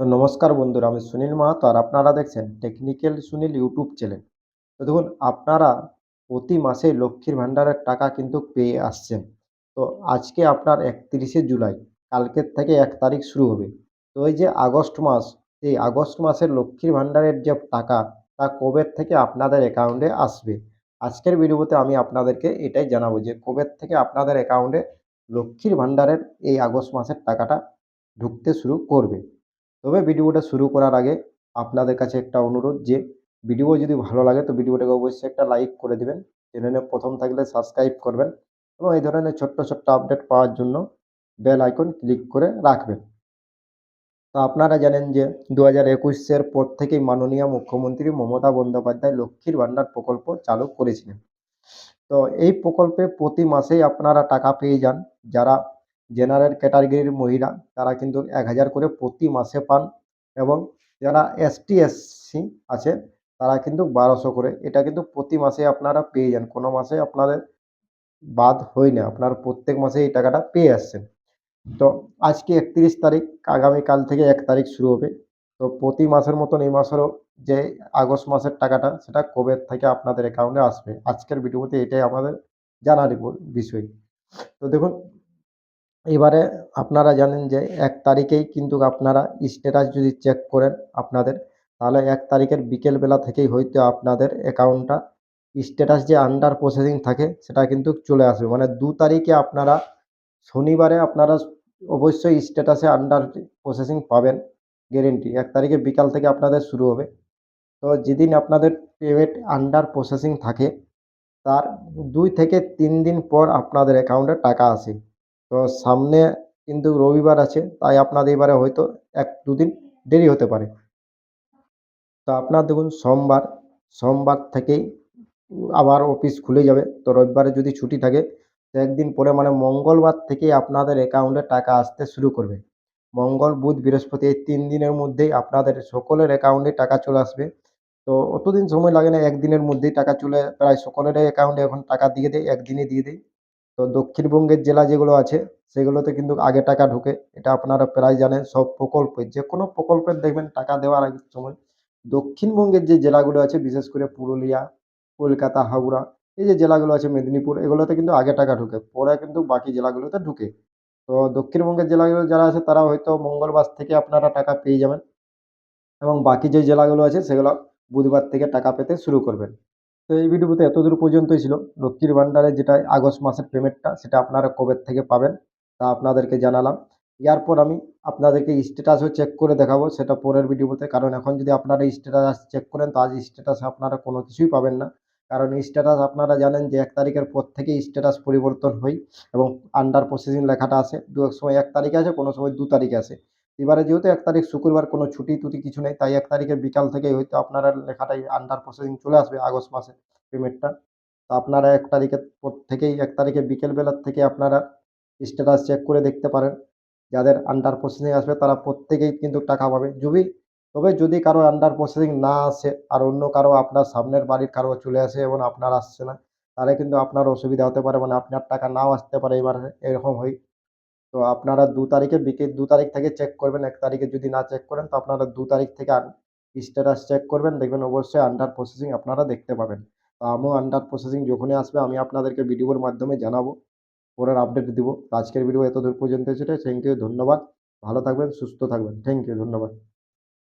তো নমস্কার বন্ধুরা, আমি সুনীল মাহাতো আর আপনারা দেখছেন টেকনিক্যাল সুনীল ইউটিউব চ্যানেল। তো দেখুন, আপনারা প্রতি মাসে লক্ষ্মীর ভাণ্ডারের টাকা কিন্তু পেয়ে আসছেন। তো আজকে আপনার একত্রিশে জুলাই, কালকের থেকে এক তারিখ শুরু হবে। তো এই যে আগস্ট মাস, এই আগস্ট মাসের লক্ষ্মীর ভাণ্ডারের যে টাকা, তা কবে থেকে আপনাদের অ্যাকাউন্টে আসবে? আজকের ভিডিওতে আমি আপনাদেরকে এটাই জানাব যে কবে থেকে আপনাদের অ্যাকাউন্টে লক্ষ্মীর ভাণ্ডারের এই আগস্ট মাসের টাকাটা ঢুকতে শুরু করবে। তবে ভিডিওটা শুরু করার আগে আপনাদের কাছে একটা অনুরোধ যে, ভিডিও যদি ভালো লাগে তো ভিডিওটাকে অবশ্যই একটা লাইক করে দেবেন। চ্যানেলে প্রথম থাকলে সাবস্ক্রাইব করবেন এবং এই ধরনের ছোট্ট ছোট্ট আপডেট পাওয়ার জন্য বেল আইকন ক্লিক করে রাখবেন। তো আপনারা জানেন যে দু হাজার একুশের পর থেকেই মাননীয় মুখ্যমন্ত্রী মমতা বন্দ্যোপাধ্যায় লক্ষ্মীর ভাণ্ডার প্রকল্প চালু করেছিলেন। তো এই প্রকল্পে প্রতি মাসেই আপনারা টাকা পেয়ে যান। যারা জেনারেল ক্যাটাগরির মহিলা, তারা কিন্তু এক হাজার করে প্রতি মাসে পান এবং যারা এসটি এসসি আছে, তারা কিন্তু বারোশো করে। এটা কিন্তু প্রতি মাসে আপনারা পেয়ে যান। কোনো মাসে আপনাদের বাদ হয় না। আপনার প্রত্যেক মাসে এই টাকাটা পেয়ে আসছেন। তো আজকে একত্রিশ তারিখ, আগামীকাল থেকে এক তারিখ শুরু হবে। তো প্রতি মাসের মতন এই মাসেরও যে আগস্ট মাসের টাকাটা, সেটা কবে থেকে আপনাদের অ্যাকাউন্টে আসবে? আজকের ভিডিওতে এটাই আমাদের জানার বিষয়। তো দেখুন এবারে আপনারা জানেন যে এক তারিখেই কিন্তু আপনারা স্ট্যাটাস যদি চেক করেন আপনাদের, তাহলে এক তারিখের বিকেলবেলা থেকেই হয়তো আপনাদের অ্যাকাউন্টটা স্ট্যাটাস যে আন্ডার প্রসেসিং থাকে সেটা কিন্তু চলে আসবে। মানে দু তারিখে আপনারা শনিবারে আপনারা অবশ্যই স্ট্যাটাসে আন্ডার প্রসেসিং পাবেন গ্যারেন্টি এক তারিখে বিকাল থেকে আপনাদের শুরু হবে। তো যেদিন আপনাদের পেমেন্ট আন্ডার প্রসেসিং থাকে, তার দুই থেকে তিন দিন পর আপনাদের অ্যাকাউন্টে টাকা আসে। তো সামনে কিন্তু রবিবার আছে, তাই আপনাদের এবারে হয়তো এক দুদিন দেরি হতে পারে। তো আপনার দেখুন, সোমবার সোমবার থেকেই আবার অফিস খুলে যাবে। তো রবিবারে যদি ছুটি থাকে, তো একদিন পরে মানে মঙ্গলবার থেকেই আপনাদের অ্যাকাউন্টে টাকা আসতে শুরু করবে। মঙ্গল, বুধ, বৃহস্পতি এই তিন দিনের মধ্যেই আপনাদের সকলের অ্যাকাউন্টে টাকা চলে আসবে। তো অতদিন সময় লাগে না, একদিনের মধ্যেই টাকা চলে, প্রায় সকলেরই অ্যাকাউন্টে এখন টাকা দিয়ে দেয়, একদিনে দিয়ে দেয়। তো দক্ষিণবঙ্গের জেলা যেগুলো আছে, সেগুলোতে কিন্তু আগে টাকা ঢোকে। এটা আপনারা প্রায় জানেন, সব প্রকল্পে যে কোনো প্রকল্পের দেখবেন টাকা দেওয়ার আগের সময়। দক্ষিণবঙ্গের যে জেলাগুলো আছে, বিশেষ করে পুরুলিয়া, কলকাতা, হাওড়া, এই যে জেলাগুলো আছে, মেদিনীপুর, এগুলোতে কিন্তু আগে টাকা ঢোকে। পরে কিন্তু বাকি জেলাগুলোতে ঢুকে। তো দক্ষিণবঙ্গের জেলাগুলো যারা আছে, তারা হয়তো মঙ্গলবার থেকে আপনারা টাকা পেয়ে যাবেন। এবং বাকি যে জেলাগুলো আছে, সেগুলো বুধবার থেকে টাকা পেতে শুরু করবেন। তো এই ভিডিওতে এতদূর পর্যন্তই ছিল। লক্ষ্মীর ভাণ্ডারে যেটা আগস্ট মাসের পেমেন্টটা সেটা আপনারা কবে থেকে পাবেন তা আপনাদেরকে জানালাম। এরপর আমি আপনাদেরকে স্ট্যাটাসও চেক করে দেখাবো, সেটা পরের ভিডিওতে কারণ এখন যদি আপনারা স্ট্যাটাস চেক করেন, তো আজ স্ট্যাটাসে আপনারা কোনো কিছুই পাবেন না। কারণ স্ট্যাটাস আপনারা জানেন যে এক তারিখের পর থেকেই স্ট্যাটাস পরিবর্তন হয় এবং আন্ডার প্রসেসিং লেখাটা আসে। দু এক সময় এক তারিখে আসে, কোনো সময় দু তারিখে আসে। এবারে যেহেতু এক তারিখ শুক্রবার কোনো ছুটি টুটি কিছু নেই, তাই এক তারিখের বিকাল থেকেই হয়তো আপনারা লেখাটাই আন্ডার প্রসেসিং চলে আসবে আগস্ট মাসে পেমেন্টটা তো আপনারা এক তারিখের থেকেই, এক তারিখে বিকেলবেলার থেকে আপনারা স্ট্যাটাস চেক করে দেখতে পারেন। যাদের আন্ডার প্রসেসিং আসবে তারা প্রত্যেকেই কিন্তু টাকা পাবে। যদি, তবে যদি কারও আন্ডার প্রসেসিং না আসে আর অন্য কারও আপনার সামনের বাড়ির কারও চলে আসে এবং আপনার আসছে না, তাহলে কিন্তু আপনার অসুবিধা হতে পারে মানে আপনার টাকা নাও আসতে পারে এবার, এরকম হয়। তো আপনারা দু তারিখে বিকেল, দু তারিখ থেকে চেক করবেন, এক তারিখে যদি না চেক করেন, তো আপনারা দু তারিখ থেকে স্ট্যাটাস চেক করবেন, দেখবেন অবশ্যই আন্ডার প্রসেসিং আপনারা দেখতে পাবেন। তো আমিও আন্ডার প্রসেসিং যখনই আসবে, আমি আপনাদেরকে ভিডিওর মাধ্যমে জানাব, পরের আপডেট দিব। আজকের ভিডিও এত দূর পর্যন্ত ছিল থ্যাংক ইউ ধন্যবাদ। ভালো থাকবেন, সুস্থ থাকবেন থ্যাংক ইউ ধন্যবাদ।